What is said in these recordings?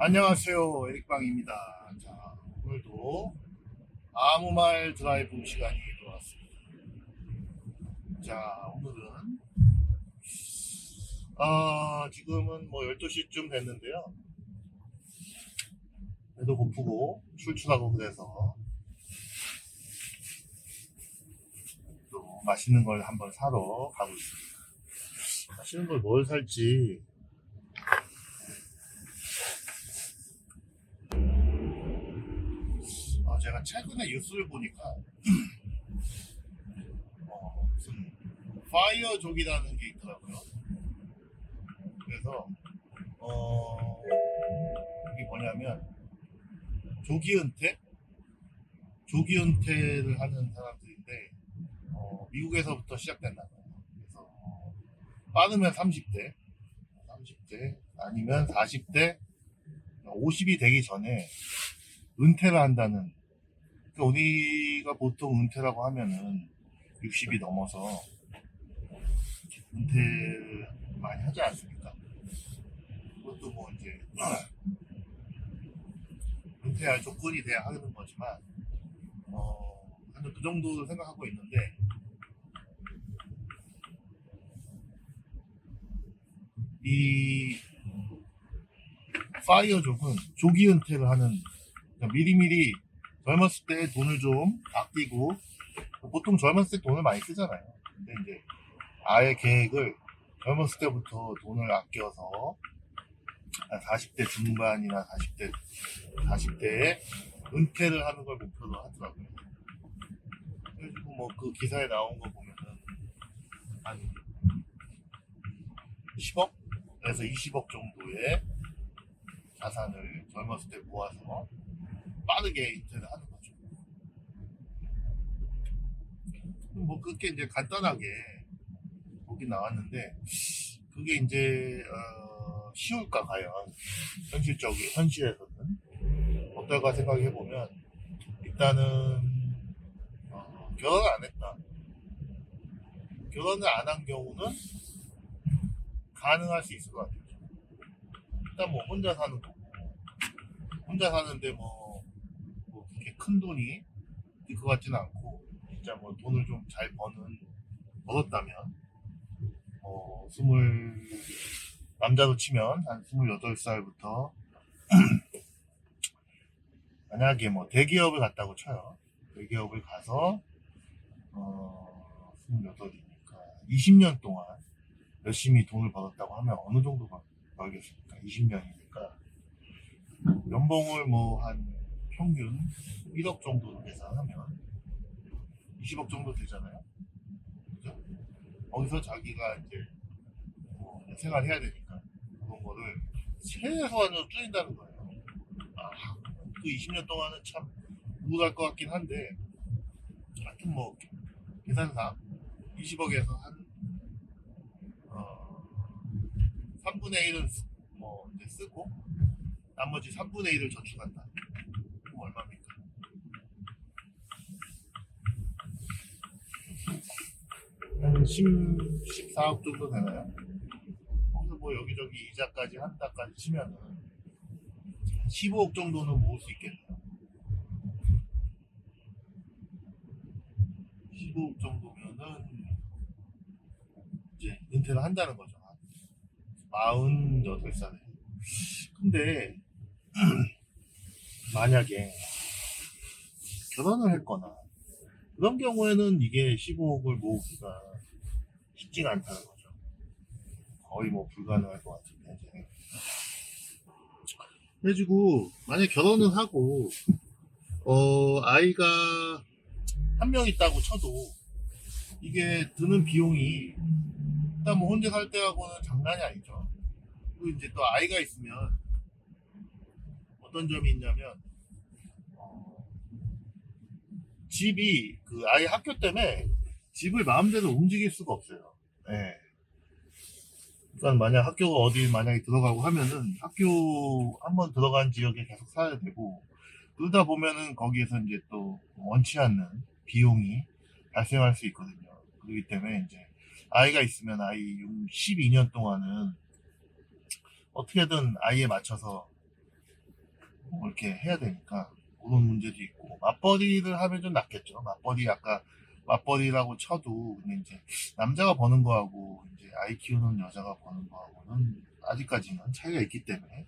안녕하세요. 에릭방입니다. 자, 오늘도 아무 말 드라이브 시간이 돌아왔습니다. 자, 오늘은, 아, 지금은 뭐 12시쯤 됐는데요. 배도 고프고, 출출하고 그래서, 또 맛있는 걸 한번 사러 가고 있습니다. 맛있는 걸 뭘 살지, 어, 제가 최근에 뉴스를 보니까 어, 무슨 파이어족이라는 게 있더라고요. 그래서 어, 이게 뭐냐면 조기 은퇴, 조기 은퇴를 하는 사람들인데 어, 미국에서부터 시작된다. 그래서 어, 빠르면 30대, 30대 아니면 40대, 50이 되기 전에 은퇴를 한다는 그러니까 우리가 보통 은퇴라고 하면은 60이 넘어서 은퇴를 많이 하지 않습니까? 그것도 뭐 이제 은퇴할 조건이 돼야 하는 거지만 어, 한그 정도 생각하고 있는데 이 파이어족은 조기 은퇴를 하는 그러니까 미리미리 젊었을 때 돈을 좀 아끼고 보통 젊었을 때 돈을 많이 쓰잖아요. 근데 이제 아예 계획을 젊었을 때부터 돈을 아껴서 한 40대 중반이나 40대 40대에 은퇴를 하는 걸 목표로 하더라고요. 그래가지고 뭐그 기사에 나온 거 보면은 한 10억에서 20억 정도의 자산을 젊었을 때 모아서 빠르게 인퇴를 하는 거죠. 뭐 그게 이제 간단하게 보기 나왔는데 그게 이제 어, 쉬울까 과연 현실적인 현실에서는 어떨까 생각해 보면 일단은 어, 결혼을 안 했다. 결혼을 안 한 경우는 가능할 수 있을 것 같아요. 일단 뭐 혼자 사는 거고 혼자 사는데 뭐, 뭐 그렇게 큰 돈이 들것 같지는 않고 진짜 뭐 돈을 좀 잘 버는 벌었다면 뭐 스물 남자로 치면 한 스물여덟 살부터 만약에 뭐 대기업을 갔다고 쳐요 대기업을 가서 어 스물여덟이니까 20년 동안 열심히 돈을 벌었다고 하면 어느 정도 벌- 벌겠습니까? 20년이니까 연봉을 뭐한 평균 1억 정도로 계산하면 20억 정도 되잖아요. 그죠? 거기서 자기가 이제 뭐 생활해야 되니까 그런 거를 최소한으로 줄인다는 거예요. 아, 그 20년 동안은 참 우울할 것 같긴 한데 하여튼 뭐 계산상 20억에서 한 어, 3분의 1은 뭐 이제 쓰고 나머지 3분의 1을 저축한다. 그럼 얼마입니까? 한 10, 14억 정도 되나요? 거기서 뭐 여기저기 이자까지 한다까지 치면은 15억 정도는 모을 수 있겠네요. 15억 정도면은 이제 은퇴를 한다는 거죠. 48살에. 근데 만약에 결혼을 했거나 그런 경우에는 이게 15억을 모으기가 쉽지가 않다는 거죠. 거의 뭐 불가능할 것 같은데 이제. 그래가지고 만약 결혼을 하고 어 아이가 한 명 있다고 쳐도 이게 드는 비용이 일단 뭐 혼자 살 때하고는 장난이 아니죠. 그리고 이제 또 아이가 있으면 어떤 점이 있냐면 어, 집이 그 아이 학교 때문에 집을 마음대로 움직일 수가 없어요. 예. 그러니까 만약 학교가 어디 만약에 들어가고 하면은 학교 한번 들어간 지역에 계속 살아야 되고 그러다 보면은 거기에서 이제 또 원치 않는 비용이 발생할 수 있거든요. 그렇기 때문에 이제 아이가 있으면 아이 12년 동안은 어떻게든 아이에 맞춰서 뭐 이렇게 해야 되니까 그런 문제도 있고 맞벌이를 하면 좀 낫겠죠. 맞벌이 아까 맞벌이라고 쳐도 근데 이제 남자가 버는 거하고 이제 아이 키우는 여자가 버는 거하고는 아직까지는 차이가 있기 때문에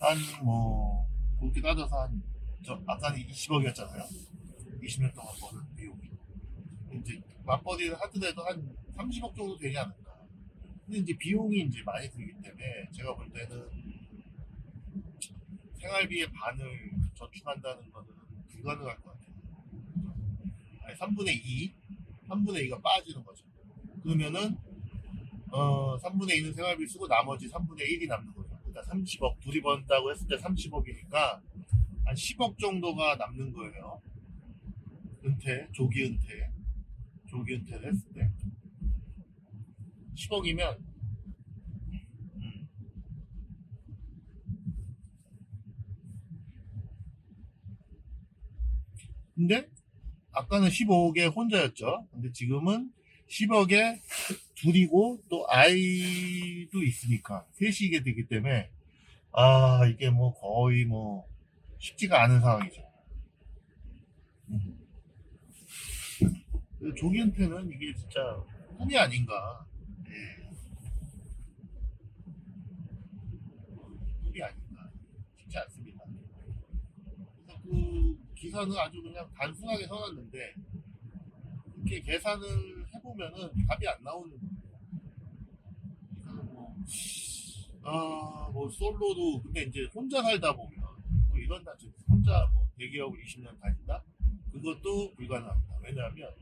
한뭐 그렇게 따져서 한 저 아까는 20억이었잖아요. 20년 동안 버는 비용이 이제 맞벌이를 하더라도 한 30억 정도 되지 않을까. 근데 이제 비용이 이제 많이 들기 때문에 제가 볼 때는 생활비의 반을 저축한다는 거는 불가능할 것 같아요. 아니, 3분의 2, 3분의 2가 빠지는 거죠. 그러면은 어, 3분의 2는 생활비 쓰고 나머지 3분의 1이 남는 거죠. 그러니까 30억 둘이 번다고 했을 때 30억이니까 한 10억 정도가 남는 거예요. 은퇴, 조기 은퇴, 조기 은퇴를 했을 때 10억이면 근데 아까는 15억에 혼자였죠. 근데 지금은 10억에 둘이고 또 아이도 있으니까 셋이게 되기 때문에 아 이게 뭐 거의 뭐 쉽지가 않은 상황이죠. 음. 조기은퇴는 이게 진짜 꿈이 아닌가. 예. 꿈이 아닌가. 쉽지 않습니다. 그 기사는 아주 그냥 단순하게 써놨는데 이렇게 계산을 해보면은 답이 안 나오는 거예요. 뭐, 아, 뭐 솔로도 근데 이제 혼자 살다 보면 또 이런 단체 혼자 뭐 대기업을 20년 다닌다 그것도 불가능합니다. 왜냐하면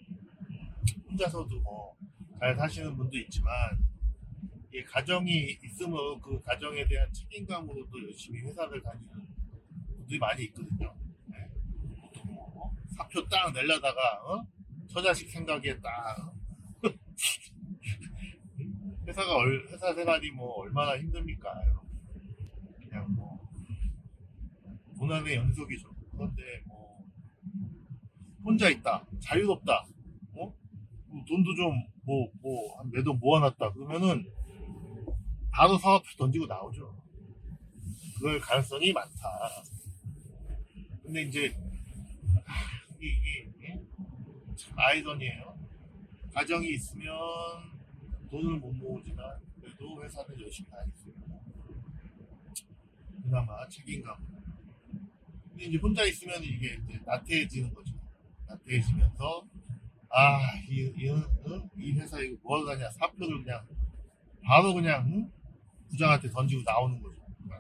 혼자서도 뭐 잘 사시는 분도 있지만 이 가정이 있으면 그 가정에 대한 책임감으로 또 열심히 회사를 다니는 분들이 많이 있거든요. 사표 딱 내려다가 어? 처자식 생각에 딱 어? 회사가 얼- 회사 생활이 뭐 얼마나 힘듭니까 여러분 그냥 뭐 고난의 연속이죠 그런데 뭐 혼자 있다 자유롭다 어? 뭐 돈도 좀 뭐 뭐한 매도 모아놨다 그러면은 바로 사업 던지고 나오죠 그럴 가능성이 많다 근데 이제 이게 참 아이러니에요. 가정이 있으면 돈을 못 모으지만 그래도 회사는 열심히 다니고 그나마 책임감. 근데 이제 혼자 있으면 이게 이제 나태해지는 거죠. 나태해지면서 아, 이, 이, 회사 이거 뭐 하러 가냐 사표를 그냥 바로 그냥 응? 부장한테 던지고 나오는 거죠. 아,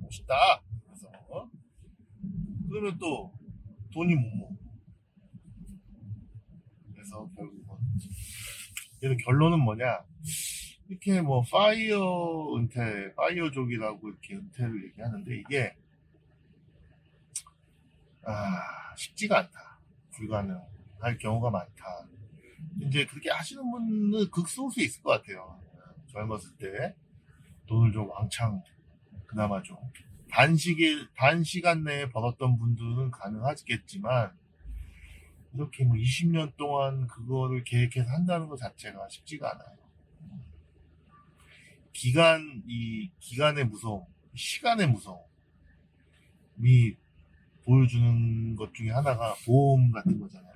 멋있다. 그래서 어? 그러면 또 돈이 못 모으고 그래서 결국은 그래서 결론은 뭐냐? 이렇게 뭐 파이어 은퇴 파이어족이라고 이렇게 은퇴를 얘기하는데 이게 아 쉽지가 않다. 불가능할 경우가 많다. 이제 그렇게 하시는 분은 극소수 있을 것 같아요. 젊었을 때 돈을 좀 왕창 그나마 좀 단시기 단시간 내에 벌었던 분들은 가능하겠지만 이렇게 뭐 20년 동안 그거를 계획해서 한다는 것 자체가 쉽지가 않아요. 기간, 이 기간의 무서움, 시간의 무서움이 보여주는 것 중에 하나가 보험 같은 거잖아요.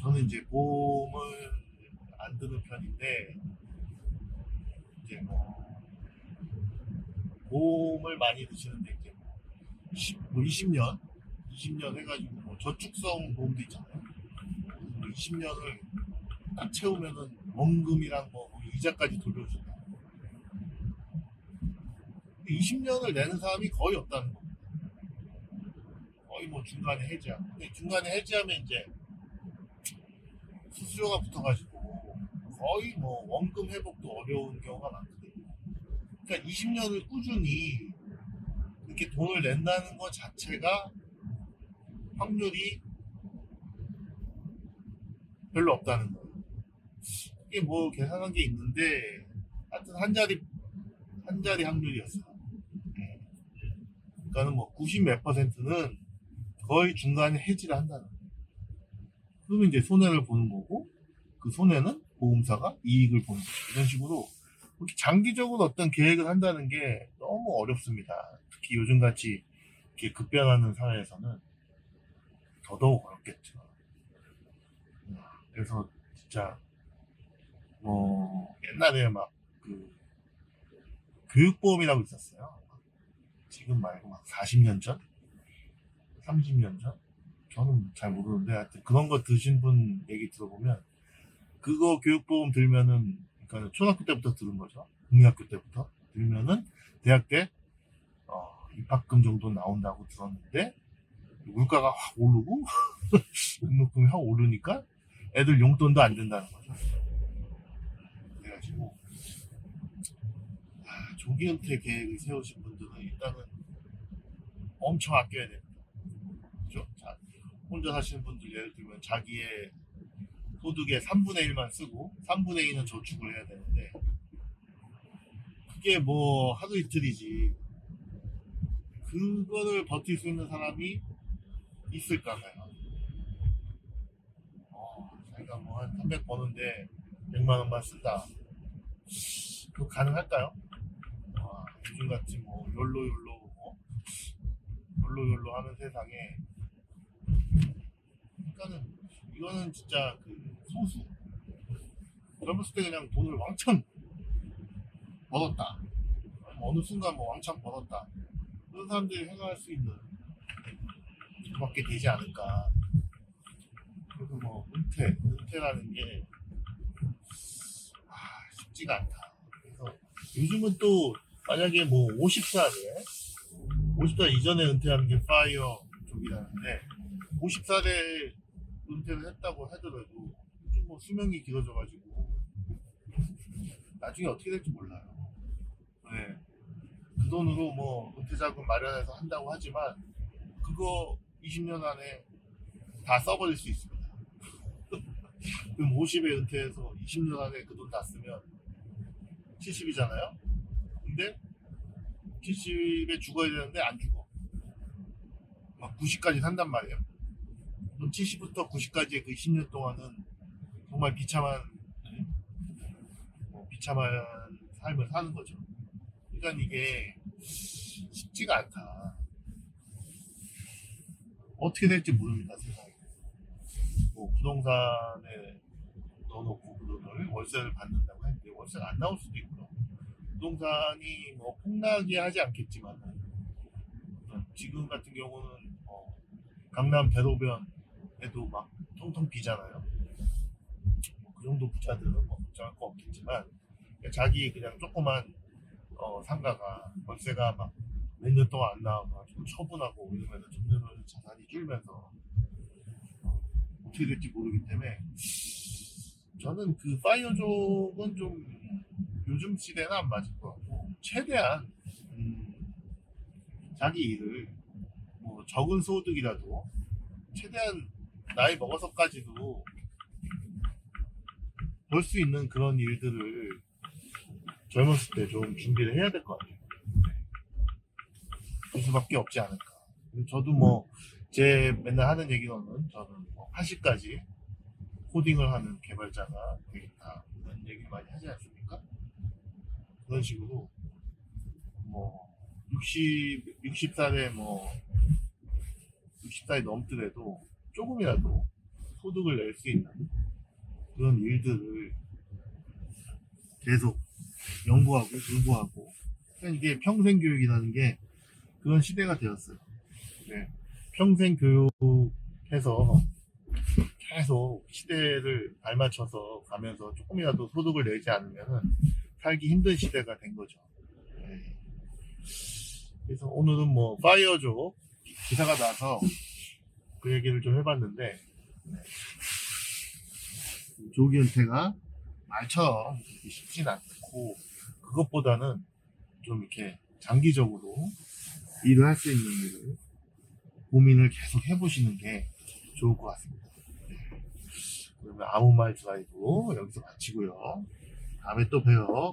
저는 이제 보험을 안 드는 편인데, 이제 뭐, 보험을 많이 드시는데, 이제 뭐, 10, 뭐 20년, 20년 해가지고 뭐 저축성 보험도 있잖아요. 20년을 딱 채우면은 원금이랑 뭐 이자까지 돌려준다. 20년을 내는 사람이 거의 없다는 겁니다. 거의 뭐 중간에 해지하고. 근데 중간에 해지하면 이제 수수료가 붙어가지고 거의 뭐 원금 회복도 어려운 경우가 많거든요. 그러니까 20년을 꾸준히 이렇게 돈을 낸다는 것 자체가 확률이 별로 없다는 거예요. 이게 뭐 계산한 게 있는데 하여튼 한 자리 한 자리 확률이었어요. 네. 그러니까는 뭐 90 몇 퍼센트는 거의 중간에 해지를 한다는 거예요. 그러면 이제 손해를 보는 거고 그 손해는 보험사가 이익을 보는 거죠. 이런 식으로 장기적으로 어떤 계획을 한다는 게 너무 어렵습니다. 특히 요즘같이 이렇게 급변하는 사회에서는 더더욱 어렵겠죠. 음, 그래서 진짜 뭐 옛날에 막 그 교육보험이라고 있었어요. 지금 말고 막 40년 전, 30년 전, 저는 잘 모르는데 하여튼 그런 거 드신 분 얘기 들어보면 그거 교육보험 들면은 그러니까 초등학교 때부터 들은 거죠. 국민학교 때부터 들면은 대학 때 어, 입학금 정도 나온다고 들었는데 물가가 확 오르고 등록금이 확 오르니까 애들 용돈도 안 된다는 거죠. 그래가지고 아, 조기 은퇴 계획을 세우신 분들은 일단은 엄청 아껴야 됩니다. 그죠? 자, 혼자 사시는 분들 예를 들면 자기의 소득의 3분의 1만 쓰고 3분의 2는 저축을 해야 되는데 그게 뭐 하루 이틀이지 그거를 버틸 수 있는 사람이 있을까요? 어, 자기가 뭐 한 300 버는데 100만 원만 쓴다. 그거 가능할까요? 와, 요즘 같이 뭐 욜로 욜로 뭐 욜로 욜로 하는 세상에 그러니까는 이거는 진짜 그 소수 젊었을 때 그냥 돈을 왕창 벌었다 어느 순간 뭐 왕창 벌었다 그런 사람들이 생각할 수 있는 그밖에 되지 않을까 그래서 뭐 은퇴 은퇴라는 게 아, 쉽지가 않다 그래서 요즘은 또 만약에 뭐 50살에 50살 이전에 은퇴하는 게 파이어 쪽이라는데 50살에 은퇴를 했다고 하더라도 요즘 뭐 수명이 길어져가지고 나중에 어떻게 될지 몰라요. 네. 그 돈으로 뭐 은퇴 자금 마련해서 한다고 하지만 그거 20년 안에 다 써버릴 수 있습니다. 그럼 50에 은퇴해서 20년 안에 그 돈 다 쓰면 70이잖아요. 근데 70에 죽어야 되는데 안 죽어. 막 90까지 산단 말이에요. 그럼 70부터 90까지의 그 10년 동안은 정말 비참한 네? 뭐 비참한 삶을 사는 거죠. 그러니까 이게 쉽지가 않다. 어떻게 될지 모릅니다, 세상에. 뭐 부동산에 넣어놓고 그 돈을 월세를 받는다고 했는데 월세가 안 나올 수도 있고요. 부동산이 뭐 폭락이 하지 않겠지만 지금 같은 경우는 뭐 강남 대로변에도 막 통통 비잖아요. 뭐 그 정도 부자들은 뭐 걱정할 거 없겠지만 자기 그냥 조그만 어, 상가가 월세가 막 몇 년 동안 안 나와가지고 처분하고 이러면 점점 자산이 줄면서 어, 어떻게 될지 모르기 때문에 저는 그 파이어족은 좀 요즘 시대는 안 맞을 것 같고 최대한 음, 자기 일을 뭐 적은 소득이라도 최대한 나이 먹어서까지도 볼 수 있는 그런 일들을 젊었을 때 좀 준비를 해야 될 것 같아요. 그 수밖에 없지 않을까. 저도 뭐 제 맨날 하는 얘기로는 저는 뭐 80까지 코딩을 하는 개발자가 되겠다 이런 얘기를 많이 하지 않습니까? 그런 식으로 뭐 60, 60살에 뭐 60살이 넘더라도 조금이라도 소득을 낼 수 있는 그런 일들을 계속 연구하고 공부하고 그러니까 이게 평생 교육이라는 게 그런 시대가 되었어요. 네. 평생 교육해서 계속 시대를 발맞춰서 가면서 조금이라도 소득을 내지 않으면 살기 힘든 시대가 된 거죠. 네. 그래서 오늘은 뭐 파이어족 기사가 나서 그 얘기를 좀 해봤는데 네. 조기 은퇴가 말처럼 쉽진 않고 그것보다는 좀 이렇게 장기적으로 일을 할 수 있는 일을 고민을 계속 해보시는 게 좋을 것 같습니다. 네. 그러면 아무 말도 말고 여기서 마치고요. 다음에 또 봬요.